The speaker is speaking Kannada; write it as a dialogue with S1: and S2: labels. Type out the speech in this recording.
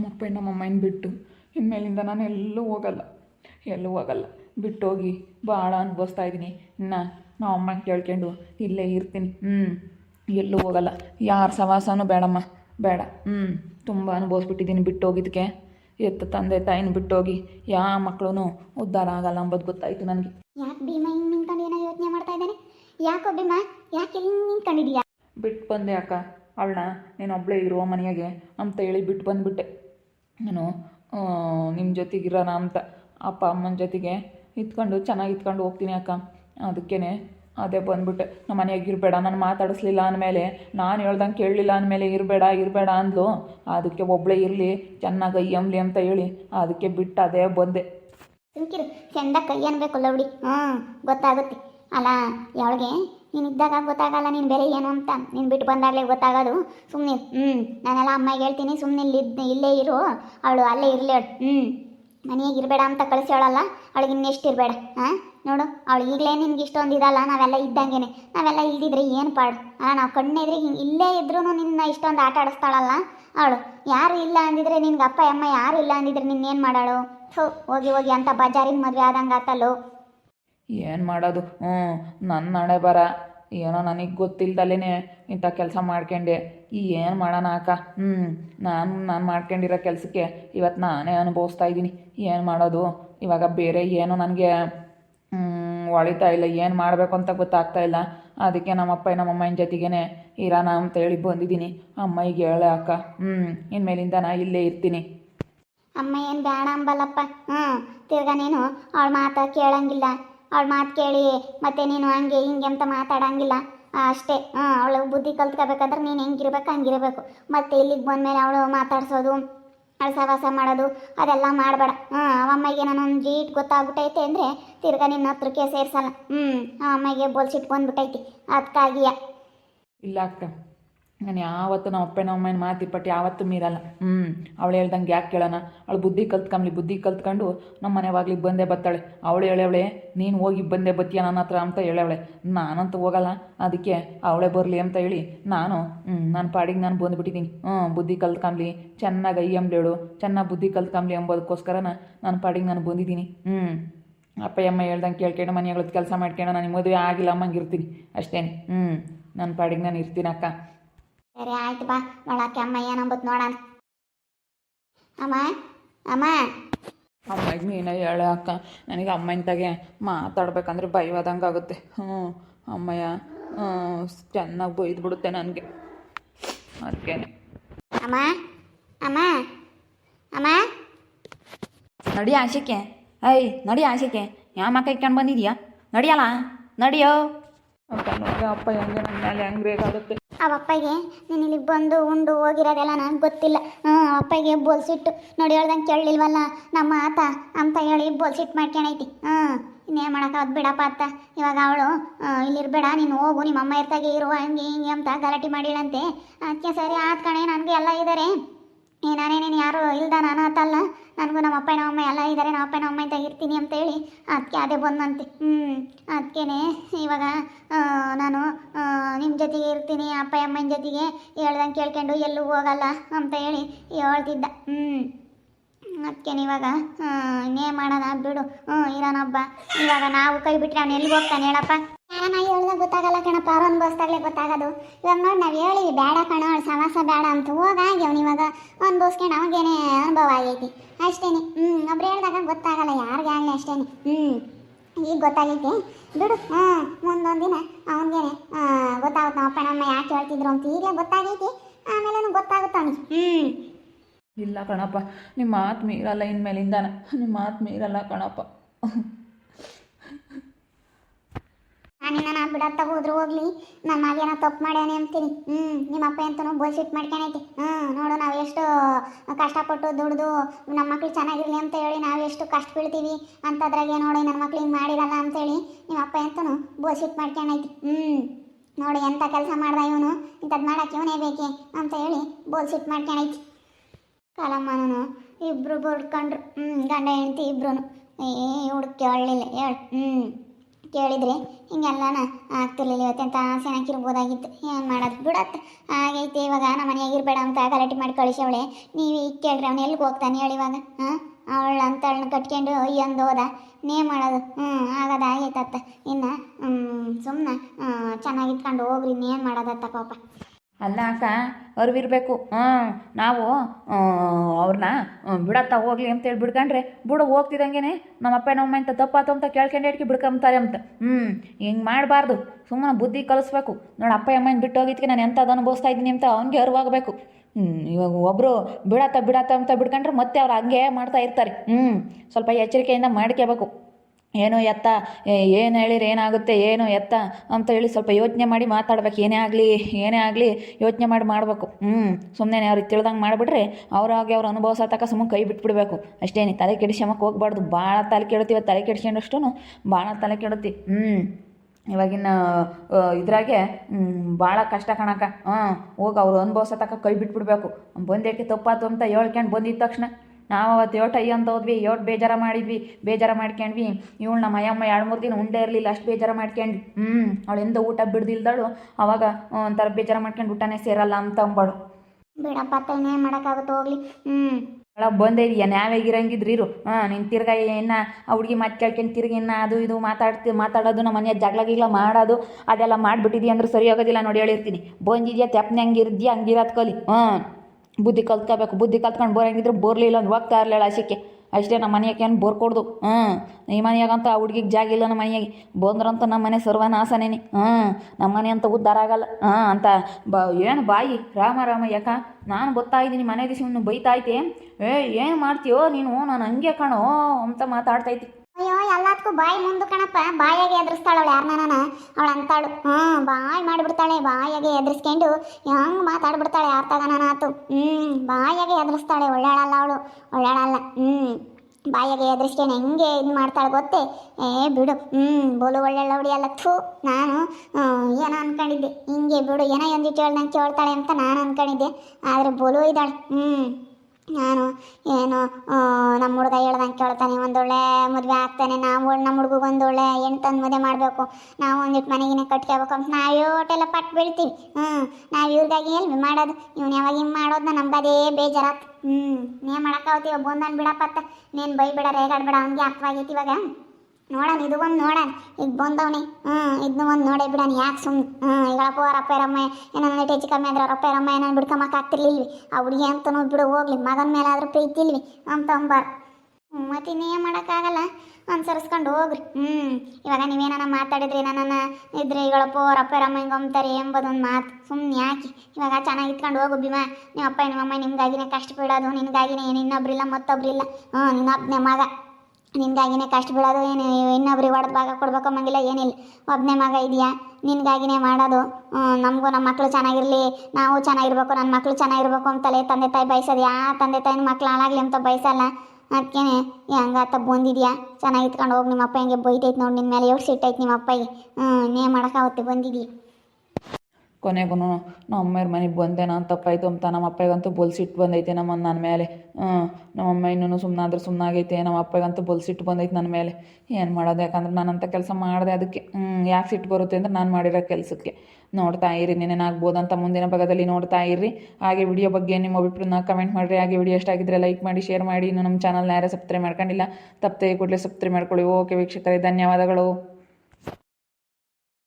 S1: ನಮ್ಮಪ್ಪ ನಮ್ಮಮ್ಮನ ಬಿಟ್ಟು ಇನ್ಮೇಲಿಂದ ನಾನು ಎಲ್ಲೂ ಹೋಗಲ್ಲ ಎಲ್ಲೂ ಹೋಗಲ್ಲ. ಬಿಟ್ಟೋಗಿ ಭಾಳ ಅನುಭವಿಸ್ತಾ ಇದ್ದೀನಿ. ನಾ ನಮ್ಮ ಅಮ್ಮ ಕೇಳ್ಕೊಂಡು ಇಲ್ಲೇ ಇರ್ತೀನಿ. ಹ್ಞೂ ಎಲ್ಲೂ ಹೋಗಲ್ಲ. ಯಾರ ಸವಾಸನೂ ಬೇಡಮ್ಮ ಬೇಡ. ಹ್ಞೂ ತುಂಬ ಅನುಭವಿಸ್ಬಿಟ್ಟಿದ್ದೀನಿ ಬಿಟ್ಟೋಗಿದ್ದಕ್ಕೆ. ಎತ್ತ ತಂದೆ ತಾಯಿನ ಬಿಟ್ಟೋಗಿ ಯಾವ ಮಕ್ಕಳು ಉದ್ಧಾರ ಆಗಲ್ಲ ಅಂಬೋದು ಗೊತ್ತಾಯಿತು ನನಗೆ.
S2: ಯಾಕೆ ಭೀಮ ಹಿಂಗೆ ನಿಂತ್ಕೊಂಡು ಏನೋ ಯೋಚನೆ ಮಾಡ್ತಾ ಇದ್ದಾನೆ? ಯಾಕೋ ಭೀಮ ಯಾಕೆ ಹಿಂಗೆ ನಿಂತ್ಕೊಂಡಿದ್ಯಾ
S1: ಬಿಟ್ಟು ಬಂದೆ ಅಕ್ಕ ಅವಳನ್ನ ನೀನು ಒಬ್ಬಳೇ ಇರುವ ಮನೆಯಾಗೆ ಅಂತ ಹೇಳಿ ಬಿಟ್ಟು ಬಂದುಬಿಟ್ಟೆ ನಾನು ನಿಮ್ಮ ಜೊತೆಗಿರೋಣ ಅಂತ ಅಪ್ಪ ಅಮ್ಮನ ಜೊತೆಗೆ ಇತ್ಕೊಂಡು ಚೆನ್ನಾಗಿ ಇದ್ಕೊಂಡು ಹೋಗ್ತೀನಿ ಅಕ್ಕ. ಅದಕ್ಕೇ ಅದೇ ಬಂದ್ಬಿಟ್ಟು. ನಮ್ಮ ಮನೆಯಾಗ ಇರಬೇಡ, ನಾನು ಮಾತಾಡಿಸ್ಲಿಲ್ಲ ಅಂದಮೇಲೆ, ನಾನು ಹೇಳ್ದಂಗೆ ಕೇಳಲಿಲ್ಲ ಅಂದಮೇಲೆ ಇರಬೇಡ ಇರಬೇಡ ಅಂದ್ಲು. ಅದಕ್ಕೆ ಒಬ್ಬಳೇ ಇರಲಿ, ಚೆನ್ನಾಗಿ ಅಯ್ಯಂಬ್ಲಿ ಅಂತ ಹೇಳಿ ಅದಕ್ಕೆ ಬಿಟ್ಟು ಅದೇ ಬಂದೆ.
S2: ಸುಮ್ಕಿರು, ಚಂದ ಕೈ ಅನ್ಬೇಕು ಲೌಡಿ ಹ್ಞೂ ಗೊತ್ತಾಗುತ್ತೆ. ಅಲ್ಲ ಯಾವಳಿಗೆ ನೀನು ಇದ್ದಾಗ ಗೊತ್ತಾಗಲ್ಲ ನೀನು ಬೆಲೆ ಏನು ಅಂತ. ನೀನು ಬಿಟ್ಟು ಬಂದಾಗಲೇ ಗೊತ್ತಾಗೋದು. ಸುಮ್ಮನೆ ಹ್ಞೂ ನಾನೆಲ್ಲ ಅಮ್ಮಗೆ ಹೇಳ್ತೀನಿ ಸುಮ್ಮನೆ ಇಲ್ಲಿ ಇಲ್ಲೇ ಇರು. ಅವಳು ಅಲ್ಲೇ ಇರಲಿ ಅವಳು. ಹ್ಞೂ ಮನೆಯಾಗ ಇರಬೇಡ ಅಂತ ಕಳಿಸಿ ಅವಳಲ್ಲ. ಅವಳಿಗೆ ಇನ್ನೆಷ್ಟು ಇರಬೇಡ ಹಾಂ ನೋಡು, ಅವಳು ಈಗಲೇ ನಿನ್ಗೆ ಇಷ್ಟೊಂದು ಇದಲ್ಲ, ನಾವೆಲ್ಲ ಇದ್ದಂಗೆನೆ. ನಾವೆಲ್ಲ ಇಲ್ದಿದ್ರೆ ಏನು ಪಾಡು? ಹಾಂ ನಾವು ಕಣ್ಣೆದ್ರೆ ಹಿಂಗೆ, ಇಲ್ಲೇ ಇದ್ರೂ ನಿನ್ನ ಇಷ್ಟೊಂದು ಆಟ ಆಡಿಸ್ತಾಳಲ್ಲ ಅವಳು. ಯಾರು ಇಲ್ಲ ಅಂದಿದ್ರೆ ನಿನ್ಗೆ ಅಪ್ಪ, ಅಮ್ಮ ಯಾರು ಇಲ್ಲ ಅಂದಿದ್ರೆ ನಿನ್ನೇನು ಮಾಡಾಳು? ಥು, ಹೋಗಿ ಹೋಗಿ ಅಂತ ಬಜಾರಿನ ಮದುವೆ ಆದಂಗೆ ಆತಲ್ಲೋ
S1: ಏನು ಮಾಡೋದು? ಹ್ಞೂ ನನ್ನ ಹಣೆ ಬರ. ಏನೋ ನನಗೆ ಗೊತ್ತಿಲ್ದಲೇ ಇಂಥ ಕೆಲಸ ಮಾಡ್ಕೊಂಡೆ. ಏನು ಮಾಡೋಣ ಅಕ್ಕ? ಹ್ಞೂ ನಾನು ನಾನು ಮಾಡ್ಕೊಂಡಿರೋ ಕೆಲಸಕ್ಕೆ ಇವತ್ತು ನಾನೇ ಅನುಭವಿಸ್ತಾ ಇದ್ದೀನಿ. ಏನು ಮಾಡೋದು? ಇವಾಗ ಬೇರೆ ಏನೋ ನನಗೆ ಹೊಳಿತಾ ಇಲ್ಲ. ಏನು ಮಾಡಬೇಕು ಅಂತ ಗೊತ್ತಾಗ್ತಾ ಇಲ್ಲ. ಅದಕ್ಕೆ ನಮ್ಮಪ್ಪ ನಮ್ಮಮ್ಮನ ಜೊತೆಗೇನೆ ಇರೋಣ ಅಂತ ಹೇಳಿ ಬಂದಿದ್ದೀನಿ ಅಮ್ಮಯ್ಗೆ ಹೇಳ ಅಕ್ಕ. ಹ್ಞೂ ಇನ್ಮೇಲಿಂದ ನಾ ಇಲ್ಲೇ ಇರ್ತೀನಿ.
S2: ಅಮ್ಮ ಏನು ಬೇಡ ಅಂಬಲ್ಲಪ್ಪ. ಹ್ಞೂ ತಿರ್ಗಾ ನೀನು ಅವಳ ಮಾತ ಕೇಳಂಗಿಲ್ಲ. ಅವಳ ಮಾತು ಕೇಳಿ, ಮತ್ತೆ ನೀನು ಹಂಗೆ ಹಿಂಗೆ ಅಂತ ಮಾತಾಡಂಗಿಲ್ಲ. ಅಷ್ಟೇ. ಹ್ಞೂ ಅವಳು ಬುದ್ಧಿ ಕಲ್ತ್ಕೋಬೇಕಂದ್ರೆ ನೀನು ಹೆಂಗಿರ್ಬೇಕು, ಹಂಗಿರಬೇಕು. ಮತ್ತೆ ಇಲ್ಲಿಗೆ ಬಂದಮೇಲೆ ಅವಳು ಮಾತಾಡ್ಸೋದು ಅಳಸ ವಾಸ ಮಾಡೋದು, ಅದೆಲ್ಲ ಮಾಡಬೇಡ. ಹ್ಞೂ ಅವಮ್ಮಗೆ ಒಂದು ಜೀಟ್ ಗೊತ್ತಾಗ್ಬಿಟ್ಟೈತೆ ಅಂದರೆ ತಿರ್ಗಾ ನಿನ್ನ ಹತ್ರಕ್ಕೆ ಸೇರಿಸಲ್ಲ. ಹ್ಞೂ ಅಮ್ಮಗೆ ಬೋಲ್ಸಿಟ್ಟು ಬಂದ್ಬಿಟ್ಟೈತಿ ಅದಕ್ಕಾಗಿಯ
S1: ಇಲ್ಲ ಅಕ್ಕ. ನಾನು ಯಾವತ್ತು ನಮ್ಮ ಅಪ್ಪ ನಮ್ಮ ಅಮ್ಮನ ಪಟ್ಟು ಯಾವತ್ತೂ ಮೀರಲ್ಲ. ಹ್ಞೂ ಅವಳು ಹೇಳ್ದಂಗೆ ಯಾಕೆ ಕೇಳೋಣ? ಅವಳು ಬುದ್ಧಿ ಕಲ್ತ್ಕೊಂಬ್ಲಿ, ಬುದ್ಧಿ ಕಲ್ತ್ಕೊಂಡು ನಮ್ಮ ಮನೆವಾಗ್ಲಿಗೆ ಬಂದೇ ಬತ್ತಾಳೆ. ಅವಳು ಹೇಳವಳೆ, ನೀನು ಹೋಗಿ ಬಂದೇ ಬತ್ತೀಯ ನನ್ನ ಹತ್ರ ಅಂತ ಹೇಳವಳೆ. ನಾನಂತೂ ಹೋಗಲ್ಲ, ಅದಕ್ಕೆ ಅವಳೇ ಬರಲಿ ಅಂತ ಹೇಳಿ ನಾನು ಹ್ಞೂ ನನ್ನ ಪಾಡಿಗೆ ನಾನು ಬಂದುಬಿಟ್ಟಿದ್ದೀನಿ ಹ್ಞೂ ಬುದ್ಧಿ ಕಲ್ತ್ಕೊಂಬ್ಲಿ, ಚೆನ್ನಾಗಿ ಅಯ್ಯಂಬ್ಲೇಳು ಚೆನ್ನಾಗಿ ಬುದ್ಧಿ ಕಲ್ತ್ಕೊಂಬ್ಲಿ ಎಂಬುದಕ್ಕೋಸ್ಕರ ನನ್ನ ಪಾಡಿಗೆ ನಾನು ಬಂದಿದ್ದೀನಿ. ಹ್ಞೂ ಅಮ್ಮ ಹೇಳ್ದಂಗೆ ಕೇಳ್ಕೊಂಡು ಮನೆಗಳದ್ದು ಕೆಲಸ ಮಾಡ್ಕೊಂಡು ನನಗೆ ಮದುವೆ ಆಗಿಲ್ಲ, ಅಮ್ಮಂಗೆ ಇರ್ತೀನಿ. ಅಷ್ಟೇ ಹ್ಞೂ ನನ್ನ ಪಾಡಿಗೆ ನಾನು ಇರ್ತೀನಿ ಅಕ್ಕ.
S2: ಸರಿ ಆಯ್ತು ಬಾ. ನೋಡಕ್ಕೆ ಅಮ್ಮ ಏನಂಬತ್ ನೋಡೋಣ. ಅಮ್ಮ ಅಮ್ಮ.
S1: ಅಮ್ಮಗೆ ನೀನೇ ಹೇಳ ಅಕ್ಕ. ನನಗೆ ಅಮ್ಮ ಇಂತಾಗೆ ಮಾತಾಡ್ಬೇಕಂದ್ರೆ ಭಯವಾದಂಗೆ ಆಗುತ್ತೆ. ಹ್ಞೂ ಅಮ್ಮಯ್ಯ. ಚೆನ್ನಾಗಿ ಬೈದ್ಬಿಡುತ್ತೆ ನನಗೆ. ಅದಕ್ಕೆ
S2: ಅಮ್ಮ ಅಮ್ಮ ಅಮ್ಮ.
S3: ನಡಿ ಆಶಿಕೆ. ಐ ನಡಿ ಆಶಿಕೆ. ಯಾವ ಮಕ್ಕ ಇಟ್ಕೊಂಡು ಬಂದಿದ್ಯಾ? ನಡಿಯಲ್ಲ? ನಡಿಯೋ.
S1: ಅಪ್ಪ ನೋಡಿ ಅಪ್ಪ ಹೆಂಗೆ ನನ್ನ ಮೇಲೆ ಹೆಂಗೆ ರೇಗಾಗುತ್ತೆ
S2: ಆ ಅಪ್ಪಗೆ, ನೀನು ಇಲ್ಲಿಗೆ ಬಂದು ಉಂಡು ಹೋಗಿರೋದೆಲ್ಲ ನನಗೆ ಗೊತ್ತಿಲ್ಲ. ಹ್ಞೂ ಅಪ್ಪಗೆ ಬೋಲ್ಸಿಟ್ಟು. ನೋಡಿ ಹೇಳ್ದಂಗೆ ಕೇಳಲಿಲ್ವಲ್ಲ, ನಮ್ಮ ಆತ ಅಂತ ಹೇಳಿ ಬೋಲ್ಸಿಟ್ಟು ಮಾಡ್ಕೊಂಡೈತಿ ಹ್ಞೂ ಇನ್ನೇನು ಮಾಡೋಕ್ಕಾಗದು ಬಿಡಪ್ಪ ಅತ್ತ. ಇವಾಗ ಅವಳು ಇಲ್ಲಿರ್ಬೇಡ, ನೀನು ಹೋಗು ನಿಮ್ಮ ಅಮ್ಮ ಇರ್ತಾಗೆ ಇರುವ ಹಂಗೆ ಹಿಂಗೆ ಅಂತ ಗಲಾಟೆ ಮಾಡಿಳಂತೆ. ಅದಕ್ಕೆ ಸರಿ ಆತ್ ಕಣೆ, ನನಗೆ ಎಲ್ಲ ಇದ್ದಾರೆ ಏ ನಾನೇ ನೀನು ಯಾರು ಇಲ್ದ, ನಾನು ಆತಲ್ಲ ನನಗೂ ನಮ್ಮ ಅಪ್ಪ ಅಮ್ಮ ಎಲ್ಲ ಇದ್ದಾರೆ ನಮ್ಮ ಅಪ್ಪ ಅಮ್ಮ ಅಂತ ಇರ್ತೀನಿ ಅಂತೇಳಿ ಅದಕ್ಕೆ ಅದೇ ಬಂದಂತೆ. ಹ್ಞೂ ಅದಕ್ಕೇ ಇವಾಗ ನಾನು ನಿಮ್ಮ ಜೊತೆಗೆ ಇರ್ತೀನಿ ಅಪ್ಪ ಅಮ್ಮನ ಜೊತೆಗೆ ಹೇಳ್ದಂಗೆ ಕೇಳ್ಕೊಂಡು ಎಲ್ಲೂ ಹೋಗಲ್ಲ ಅಂತ ಹೇಳಿ ಹೇಳ್ತಿದ್ದ. ಹ್ಞೂ ಅದಕ್ಕೆ ಇವಾಗ ಇನ್ನೇ ಮಾಡೋಣ ಬಿಡು. ಹ್ಞೂ ಇರೋನೊಬ್ಬ, ಇವಾಗ ನಾವು ಕೈ ಬಿಟ್ಟರೆ ಅವ್ನು ಎಲ್ಲಿಗೆ ಹೋಗ್ತಾನೆ ಹೇಳಪ್ಪ. ನಾ ಹೇಳ್ದಾಗ ಗೊತ್ತಾಗಲ್ಲ ಕಣಪ್ಪ, ಅವ್ರು ಅನ್ಭವಿಸ್ದಾಗಲೇ ಗೊತ್ತಾಗೋದು. ಇವಾಗ ನೋಡಿ ನಾವು ಹೇಳಿ, ಬೇಡ ಕಣ, ಅವ್ಳು ಸಮಾಸ ಬೇಡ ಅಂತ ಹೋಗಾಗಿ ಅವ್ನು ಇವಾಗ. ಅನ್ಭವಿಸ್ಕೊಂಡು ಅವಾಗೇನೆ ಅನುಭವ ಆಗೈತಿ. ಅಷ್ಟೇನೆ. ಹ್ಞೂ ಒಬ್ರು ಹೇಳಿದಾಗ ಗೊತ್ತಾಗಲ್ಲ ಯಾರಿಗೆ ಆಗಲಿ ಅಷ್ಟೇನೆ. ಹ್ಞೂ ಈಗ ಗೊತ್ತಾಗೈತಿ. ಬಿಡು ಹ್ಞೂ ಮುಂದೊಂದು ದಿನ ಅವನಿಗೇನೆ ಗೊತ್ತಾಗುತ್ತೆ ನಮ್ಮ ಅಪ್ಪ ನಮ್ಮ ಯಾಕೆ ಹೇಳ್ತಿದ್ರು ಅಂತ. ಈಗಲೇ ಗೊತ್ತಾಗೈತಿ. ಆಮೇಲೆ ಗೊತ್ತಾಗುತ್ತೆ ಅವನಿಗೆ. ಹ್ಞೂ
S1: ಇಲ್ಲ ಕಣಪ್ಪ, ನಿಮ್ಮ ಮಾತು ಮೀರಲ್ಲ ಇನ್ಮೇಲಿಂದಾನ. ನಿಮ್ಮ ಮಾತು ಮೀರಲ್ಲ ಕಣಪ್ಪ.
S2: ನಾನಿನ್ನ ನಾ ಬಿಡತ್ತ ಹೋದ್ರು ಹೋಗ್ಲಿ. ನನ್ನ ಮಗೇನೋ ತಪ್ಪು ಮಾಡ್ಯಾನೆ ಅಂತೀನಿ. ಹ್ಞೂ ನಿಮ್ಮ ಅಪ್ಪ ಅಂತೂ ಬೋಲ್ಸಿಟ್ ಮಾಡ್ಕೊಳೈತಿ ಹ್ಞೂ ನೋಡು ನಾವು ಎಷ್ಟು ಕಷ್ಟಪಟ್ಟು ದುಡ್ದು ನಮ್ಮ ಮಕ್ಳು ಚೆನ್ನಾಗಿರ್ಲಿ ಅಂತ ಹೇಳಿ ನಾವು ಎಷ್ಟು ಕಷ್ಟ ಬೀಳ್ತೀವಿ ಅಂತದ್ರಾಗೆ ನೋಡಿ ನನ್ನ ಮಕ್ಳು ಹಿಂಗೆ ಮಾಡಿರಲ್ಲ ಅಂತೇಳಿ ನಿಮ್ಮ ಅಪ್ಪ ಅಂತೂ ಬೋಲ್ಸಿಟ್ ಮಾಡ್ಕೊಳೈತಿ ಹ್ಞೂ ನೋಡಿ ಎಂಥ ಕೆಲಸ ಮಾಡ್ದ ಇವನು ಇಂಥದ್ದು ಮಾಡೋಕೆ ಇವನೇ ಬೇಕೆ ಅಂತ ಹೇಳಿ ಬೋಲ್ಸಿಟ್ ಮಾಡ್ಕೊಂಡೈತಿ ಕಾಲಮ್ಮನೂ ಇಬ್ಬರು ಬಡ್ಕೊಂಡ್ರು ಹ್ಞೂ ಗಂಡ ಹೆಂಡ್ತಿ ಇಬ್ರು ಏ, ಹುಡುಕಿ ಒಳ್ಳಿಲ್ಲ ಹೇಳು. ಹ್ಞೂ ಕೇಳಿದ್ರೆ ಹಿಂಗೆಲ್ಲನ ಆಗ್ತಿರ್ಲಿಲ್ಲ ಇವತ್ತೆಂತ ಆಸೆ ಹಾಕಿರ್ಬೋದಾಗಿತ್ತು ಏನು ಮಾಡೋದು? ಬಿಡತ್ತ, ಆಗೈತೆ, ಇವಾಗ ನಮ್ಮ ಮನೆಯಾಗಿರ್ಬೇಡ ಅಂತ ಗಲಾಟೆ ಮಾಡಿ ಕಳಿಸವಳೆ. ನೀವು ಈಗ ಕೇಳ್ರಿ, ಅವ್ನು ಎಲ್ಲಿಗೆ ಹೋಗ್ತಾನೆ ಹೇಳಿ ಇವಾಗ ಹಾಂ ಅವಳು ಅಂತ ಅವಳನ್ನ ಕಟ್ಕೊಂಡು ಅಯ್ಯಂದು ಹೋದ. ನೇ ಮಾಡೋದು? ಹ್ಞೂ ಆಗದ, ಆಗೈತತ್ತ. ಇನ್ನು ಸುಮ್ಮನೆ ಚೆನ್ನಾಗಿತ್ಕೊಂಡು ಹೋಗ್ರಿ ಇನ್ನೇನು ಮಾಡೋದತ್ತ ಪಾಪ?
S1: ಅಲ್ಲ ಅಕ್ಕ ಅರಿವಿರಬೇಕು. ಹಾಂ ನಾವು ಅವ್ರನ್ನ ಬಿಡತ್ತ ಹೋಗ್ಲಿ ಅಂತೇಳಿ ಬಿಡ್ಕಂಡ್ರೆ, ಬಿಡು ಹೋಗ್ತಿದ್ದಂಗೆ ನಮ್ಮ ಅಪ್ಪ ನಮ್ಮ ಅಂತ ತಪ್ಪಾತು ಅಂತ ಕೇಳ್ಕೊಂಡು ಹಿಡ್ಕಿ ಬಿಡ್ಕೊಂತಾರೆ ಅಂತ. ಹ್ಞೂ, ಹಿಂಗೆ ಮಾಡಬಾರ್ದು. ಸುಮ್ಮನೆ ಬುದ್ಧಿ ಕಲಿಸ್ಬೇಕು. ನೋಡಿ, ಅಪ್ಪ ಅಮ್ಮನ ಬಿಟ್ಟು ಹೋಗಿದ್ಕೆ ನಾನು ಎಂಥದ್ದು ಅನುಭವಿಸ್ತಾ ಇದ್ದೀನಿ ಅಂತ ಅವ್ನಿಗೆ ಅರಿವಾಗಬೇಕು. ಹ್ಞೂ, ಇವಾಗ ಒಬ್ಬರು ಬಿಡತ್ತ ಬಿಡತ್ತ ಅಂತ ಬಿಡ್ಕೊಂಡ್ರೆ ಮತ್ತೆ ಅವ್ರು ಹಂಗೆ ಮಾಡ್ತಾ ಇರ್ತಾರೆ. ಹ್ಞೂ, ಸ್ವಲ್ಪ ಎಚ್ಚರಿಕೆಯಿಂದ ಮಾಡ್ಕೋಬೇಕು. ಏನು ಎತ್ತ ಏನು ಹೇಳಿರಿ ಏನಾಗುತ್ತೆ, ಏನು ಎತ್ತ ಅಂತ ಹೇಳಿ ಸ್ವಲ್ಪ ಯೋಚನೆ ಮಾಡಿ ಮಾತಾಡ್ಬೇಕು. ಏನೇ ಆಗಲಿ ಏನೇ ಆಗಲಿ ಯೋಚನೆ ಮಾಡಿ ಮಾಡಬೇಕು. ಹ್ಞೂ ಸುಮ್ಮನೆ ಅವ್ರಿಗೆ ತಿಳ್ದಂಗೆ ಮಾಡಿಬಿಟ್ರೆ ಅವ್ರಾಗೆ ಅವ್ರ ಅನುಭವ ತಕ್ಕ ಸುಮ್ಮನೆ ಕೈ ಬಿಟ್ಬಿಡ್ಬೇಕು. ಅಷ್ಟೇನಿ, ತಲೆ ಕೆಡಿಸಮಕ್ಕೆ ಹೋಗ್ಬಾರ್ದು. ಭಾಳ ತಲೆ ಕೆಡ್ತೀವಿ ತಲೆ ಕೆಡಿಸ್ಕೊಂಡಷ್ಟು ಭಾಳ ತಲೆ ಕೆಡುತ್ತಿ. ಹ್ಞೂ ಇವಾಗಿನ ಇದ್ರಾಗೆ ಭಾಳ ಕಷ್ಟ ಕಾಣಕ್ಕ. ಹಾಂ, ಹೋಗಿ ಅವ್ರು ಅನುಭವಿಸೋ ತಕ್ಕ ಕೈ ಬಿಟ್ಬಿಡ್ಬೇಕು. ಬಂದೇಕೆ ತಪ್ಪಾತು ಅಂತ ಹೇಳ್ಕೊಂಡು ಬಂದಿದ್ದ ತಕ್ಷಣ ನಾವು ಅವತ್ತು ಯೋಟ ಅಯ್ಯ ಅಂತ ಹೋದ್ವಿ ಯೋಟ್ ಬೇಜಾರ ಮಾಡಿದ್ವಿ ಬೇಜಾರ ಮಾಡ್ಕೊಂಡ್ವಿ ಇವಳು ನಮ್ಮ ಅಯ್ಯಮ್ಮ ಎರಡು ಮೂರು ದಿನ ಉಂಡೆ ಇರಲಿಲ್ಲ ಅಷ್ಟು ಬೇಜಾರ ಮಾಡ್ಕೊಂಡ್ವಿ ಹ್ಞೂ ಎಂದ ಊಟ ಬಿಡ್ದಿಲ್ದಳು ಅವಾಗ ಒಂಥರ ಬೇಜಾರ ಮಾಡ್ಕೊಂಡು ಊಟನೇ ಸೇರಲ್ಲ ಅಂತ ಅಂಬಳು.
S2: ಬಿಡಪ್ಪ ಇನ್ನೇನು ಮಾಡೋಕ್ಕಾಗುತ್ತೆ ಹೋಗ್ಲಿ. ಹ್ಞೂ
S1: ಒಳಗೆ ಬಂದಿದೀಯ ಇದೆಯಾ ನ್ಯಾವಾಗಿರಂಗಿದ್ರಿ ಇರು. ಹಾಂ ನೀನು ತಿರ್ಗಾ ಇನ್ನು ಆ ಹುಡುಗಿ ಮಾತು ಕೇಳ್ಕೊಂಡು ತಿರ್ಗಿ ಇನ್ನು ಅದು ಇದು ಮಾತಾಡ್ತಿ ಮಾತಾಡೋದು ನಮ್ಮ ಮನೆಯ ಜಗಳ ಗಿಗ್ಲ ಮಾಡೋದು ಅದೆಲ್ಲ ಮಾಡಿಬಿಟ್ಟಿದ್ಯಾ ಅಂದ್ರೆ ಸರಿ ಹೋಗೋದಿಲ್ಲ ನೋಡಿ ಹೇಳಿರ್ತೀನಿ. ಬಂದಿದ್ಯಾ ತೆಪ್ಪನೆ ಹಂಗಿರ್ದ್ಯಾ ಹಂಗಿರೋದು ಕಲಿ. ಹಾಂ ಬುದ್ಧಿ ಕಲ್ತ್ಕೋಬೇಕು. ಬುದ್ಧಿ ಕಲ್ತ್ಕೊಂಡು ಬೋರಂಗಿದ್ರೆ ಬೋರ್ಲಿಲ್ಲ ಅಂದ್ರೆ. ಹೋಗ್ತಾ ಇರಲಿಲ್ಲ ಆಶಕ್ಕೆ ಅಷ್ಟೇ ನಮ್ಮ ಮನೆಯಾಗೆ ಏನು ಬೋರ್ಕೊಡ್ದು ಹಾಂ ಈ ಮನೆಯಾಗಂತ ಆ ಹುಡುಗಿಗೆ ಜಾಗ ಇಲ್ಲ ನಮ್ಮ ಮನೆಯಾಗೆ. ಬಂದ್ರಂತ ನಮ್ಮ ಮನೆ ಸರ್ವನಾಶನೇನಿ ಹಾಂ ನಮ್ಮ ಮನೆ ಅಂತ ಉದ್ದಾರ ಆಗಲ್ಲ. ಹಾಂ ಅಂತ. ಬ, ಏನು ಬಾಯಿ? ರಾಮ ರಾಮ, ಯಾಕ? ನಾನು ಇದ್ದೀನಿ, ಮನೆ ದಿವಸ ಬೈತಾ ಐತೆ. ಏ, ಏನು ಮಾಡ್ತೀಯೋ ನೀನು? ನಾನು ಹಂಗೆ ಕಾಣೋ ಅಂತ ಮಾತಾಡ್ತೈತಿ
S2: ಎಲ್ಲದಕ್ಕೂ ಬಾಯಿ ಮುಂದೆ ಕಣಪ್ಪ. ಬಾಯಾಗೆ ಎದುರಿಸ್ತಾಳೆ ಅವಳು ಯಾರನ್ನ ಅವಳು ಅಂತಾಳು. ಹ್ಞೂ ಬಾಯಿ ಮಾಡಿಬಿಡ್ತಾಳೆ. ಬಾಯಾಗೆ ಎದುರಿಸ್ಕೊಂಡು ಹೆಂಗೆ ಮಾತಾಡ್ಬಿಡ್ತಾಳೆ ಯಾರ ತಗನಾತು ಹ್ಞೂ ಬಾಯಾಗೆ ಎದುರಿಸ್ತಾಳೆ. ಒಳ್ಳಾಳಲ್ಲ ಅವಳು. ಒಳ್ಳಾಳಲ್ಲ. ಹ್ಞೂ ಬಾಯಾಗೆ ಎದುರಿಸ್ಕೊಂಡು ಹೆಂಗೆ ಇದು ಮಾಡ್ತಾಳೆ ಗೊತ್ತೇ? ಏ, ಬಿಡು. ಹ್ಞೂ ಬೋಲು ಒಳ್ಳೆಳ್ಳ ಅವಳಿ ಅಲ್ಲ ಥೂ, ನಾನು ಏನೋ ಅಂದ್ಕೊಂಡಿದ್ದೆ ಹಿಂಗೆ ಬಿಡು. ಏನೋ ಒಂದಿಟ್ಟು ಹೇಳ್ದಂಗೆ ಕೇಳ್ತಾಳೆ ಅಂತ ನಾನು ಅಂದ್ಕೊಂಡಿದ್ದೆ ಆದರೆ ಬೋಲು ಇದ್ದಾಳೆ. ಹ್ಞೂ ನಾನು ಏನು ನಮ್ಮ ಹುಡುಗ ಹೇಳ್ದಂಗೆ ಕೇಳ್ತಾನೆ, ಒಂದೊಳ್ಳೆ ಮದುವೆ ಆಗ್ತಾನೆ, ನಾವು ನಮ್ಮ ಹುಡುಗಗೆ ಒಂದೊಳ್ಳೆ ತಂದು ಮದುವೆ ಮಾಡಬೇಕು. ನಾವು ಒಂದಿಟ್ಟು ಮನೆಗಿನ ಕಟ್ಕೋಬೇಕು ಅಂತ ನಾವು ಏಟೆಲ್ಲ ಪಟ್ಟು ಬೀಳ್ತೀವಿ ಹ್ಞೂ ನಾವು ಇವ್ರಿಗಾಗಿ ಎಲ್ಲಿ ಮಾಡೋದು? ಇವ್ನು ಯಾವಾಗ ಹಿಂಗೆ ಮಾಡೋದನ್ನ ಅದೇ ಬೇಜಾರಾತು. ಹ್ಞೂ ನೀ ಮಾಡಕ್ಕಾವತ್ತೀವ ಬಂದನ್ ಬಿಡಪ್ಪ ನೀನು ಬೈಬೇಡ, ರೇಗಾಡ್ಬೇಡ, ಹಂಗೆ ಅರ್ಥವಾಗೈತಿ ಇವಾಗ. ನೋಡಣ, ಇದು ಬಂದು ನೋಡಣ. ಈಗ ಬಂದವನಿ ಹ್ಞೂ ಇದನ್ನ ಬಂದು ನೋಡೇ ಬಿಡಣ, ಯಾಕೆ ಸುಮ್ಮನೆ ಹ್ಞೂ ಈಗ ಅಪ್ಪ ಅಪ್ಪ ರಮ್ಮ ಏನೋ ಹೆಚ್ಚು ಕಮ್ಮಿ ಆದ್ರೆ ಅಪ್ಪ ರಮ್ಮ ಏನೋ ಬಿಡ್ಕೊಂಬಕ್ಕೆ ಆಗ್ತಿರ್ಲಿಲ್ವಿ. ಆ ಹುಡುಗಿ ಅಂತನೂ ಬಿಡು, ಹೋಗ್ಲಿ, ಮಗನ ಮೇಲೆ ಆದ್ರೂ ಪ್ರೀತಿ ಇಲ್ವಿ ಅಂತ ಅಂಬಾರ. ಮತ್ತೆ ಇನ್ನೇನು ಮಾಡೋಕ್ಕಾಗಲ್ಲ, ಅನುಸರಿಸ್ಕೊಂಡು ಹೋಗ್ರಿ. ಹ್ಞೂ ಇವಾಗ ನೀವೇನ ಮಾತಾಡಿದ್ರಿ ನನ್ನ ಇದ್ರೆ ಈಗಳಪ್ಪ ಅವ್ರ ಅಪ್ಪ ರಮ್ಮ ಹಿಂಗೆ ಎಂಬುದೊಂದು ಮಾತು. ಸುಮ್ಮನೆ ಯಾಕೆ? ಇವಾಗ ಚೆನ್ನಾಗಿ ಇಟ್ಕೊಂಡು ಹೋಗು ಭೀಮಾ. ನಿಮ್ಮ ಅಪ್ಪ ನಿಮ್ಮಮ್ಮ ನಿಮ್ಗಾಗಿನೇ ಕಷ್ಟ ಬಿಡೋದು ನಿನಗಾಗಿನೇ ಇನ್ನೊಬ್ರಿಲ್ಲ, ಮತ್ತೊಬ್ರಿಲ್ಲ. ಹ್ಞೂ ಅಪ್ಪನೇ ಮಗ. ನಿನ್ಗಾಗಿನೇ ಕಷ್ಟ ಬೀಳೋದು, ಏನು ಇನ್ನೊಬ್ರಿಗೆ ಹೊಡೆದು ಭಾಗ ಕೊಡ್ಬೇಕು ಅನ್ನಂಗಿಲ್ಲ, ಏನಿಲ್ಲ. ಒಬ್ಬನೇ ಮಗ ಇದೆಯಾ, ನಿನಗಾಗಿನೇ ಮಾಡೋದು. ನಮಗೂ ನಮ್ಮ ಮಕ್ಕಳು ಚೆನ್ನಾಗಿರಲಿ, ನಾವು ಚೆನ್ನಾಗಿರ್ಬೇಕು ನನ್ನ ಮಕ್ಕಳು ಚೆನ್ನಾಗಿರ್ಬೇಕು ಅಂತಲೇ ತಂದೆ ತಾಯಿ ಬಯಸೋದು. ಯಾ ತಂದೆ ತಾಯಿನ ಮಕ್ಳು ಹಾಳಾಗ್ಲಿ ಅಂತ ಬಯಸಲ್ಲ. ಅದಕ್ಕೇನೆ ಹೆಂಗಾತ ಬಂದಿದ್ಯಾ? ಚೆನ್ನಾಗಿ ಇಟ್ಕೊಂಡು ಹೋಗಿ, ನಿಮ್ಮ ಅಪ್ಪ ಹಿಂಗೆ ಬೈತೈತೆ ನೋಡಿ ನಿನ್ನ ಮೇಲೆ ಎಷ್ಟು ಸಿಟ್ಟೈತೆ ನಿಮ್ಮ ಹ್ಞೂ ನೇ ಮಾಡೋಕ್ಕಾಗುತ್ತೆ ಬಂದಿದ್ದೀಯ
S4: ಕೊನೆಗೂ ನಮ್ಮ ಅಮ್ಮಾರ ಮನೆಗೆ ಬಂದೆ ನಾನು ತಪ್ಪಾಯಿತು ಅಂತ ನಮ್ಮ ಅಪ್ಪಗಂತೂ ಬೊಲ್ಸಿಟ್ಟು ಬಂದೈತೆ ನಮ್ಮ ನನ್ನ ಮೇಲೆ. ಹ್ಞೂ ನಮ್ಮ ಅಮ್ಮ ಇನ್ನೂ ಸುಮ್ಮನಾದ್ರೆ ಸುಮ್ಮನಾಗೈತೆ ನಮ್ಮ ಅಪ್ಪಗಂತೂ ಬೊಲ್ಸಿಟ್ಟು ಬಂದೈತೆ ನನ್ನ ಮೇಲೆ. ಏನು ಮಾಡೋದು? ಯಾಕಂದ್ರೆ ನಾನಂಥ ಕೆಲಸ ಮಾಡಿದೆ ಅದಕ್ಕೆ. ಯಾಕೆ ಸಿಟ್ಟು ಬರುತ್ತೆ ಅಂದ್ರೆ ನಾನು ಮಾಡಿರೋ ಕೆಲಸಕ್ಕೆ. ನೋಡ್ತಾ ಇರಿ ಅಂತ ಮುಂದಿನ ಭಾಗದಲ್ಲಿ ನೋಡ್ತಾ ಇರ್ರಿ. ಹಾಗೆ ವಿಡಿಯೋ ಬಗ್ಗೆ ನಿಮ್ಮ ಅಭಿಪ್ರಾಯನ ಕಮೆಂಟ್ ಮಾಡಿರಿ. ಹಾಗೆ ವಿಡಿಯೋ ಇಷ್ಟ ಆಗಿದ್ರೆ ಲೈಕ್ ಮಾಡಿ ಶೇರ್ ಮಾಡಿ. ಇನ್ನು ನಮ್ಮ ಚಾನಲ್ನ ಯಾರೇ ಸಬ್ಸ್ಕ್ರೈಬ್ ಮಾಡ್ಕೊಂಡಿಲ್ಲ, ತಪ್ಪದೆ ಕೂಡಲೇ ಸಬ್ಸ್ಕ್ರೈಬ್ ಮಾಡ್ಕೊಳ್ಳಿ. ಓಕೆ ವೀಕ್ಷಕರೇ, ಧನ್ಯವಾದಗಳು.